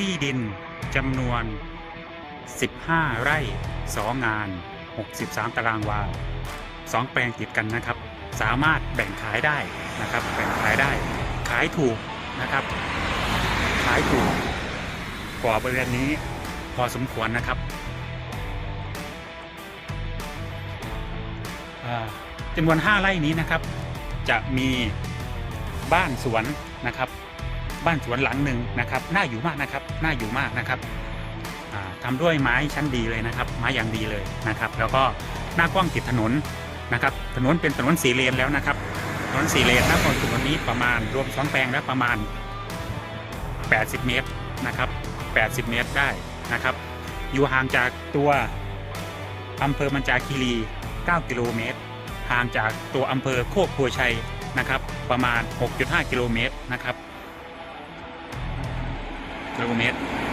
ที่ดินจำนวน 15 ไร่ 2 งาน 63 ตารางวา 2 แปลงติดกันนะครับ สามารถแบ่งขายได้นะครับ แบ่งขายได้ ขายถูกนะครับ ขายถูกกว่าบริเวณนี้พอสมควรนะครับอ่าจำนวน 5 ไร่นี้นะครับ จะมีบ้านสวนนะครับ บ้านสวนหลังหนึ่งนะครับน่าอยู่มากนะครับน่าอยู่มากนะครับอ่าทำด้วยไม้ชั้นดีเลยนะครับ ไม้อย่างดีเลยนะครับ แล้วก็หน้ากว้างติดถนนนะครับ ถนนเป็นถนนสี่เลนแล้วนะครับ ถนนสี่เลนนะตอนถนนนี้ประมาณรวมสองแปลงแล้วประมาณ 80 เมตรนะครับ 80 เมตรได้นะครับ อยู่ห่างจากตัวอำเภอมันจาคีรี 9 กิโลเมตร ห่างจากตัวอำเภอโคกโพชัยนะครับ ประมาณ 6.5 กิโลเมตรนะครับ กิ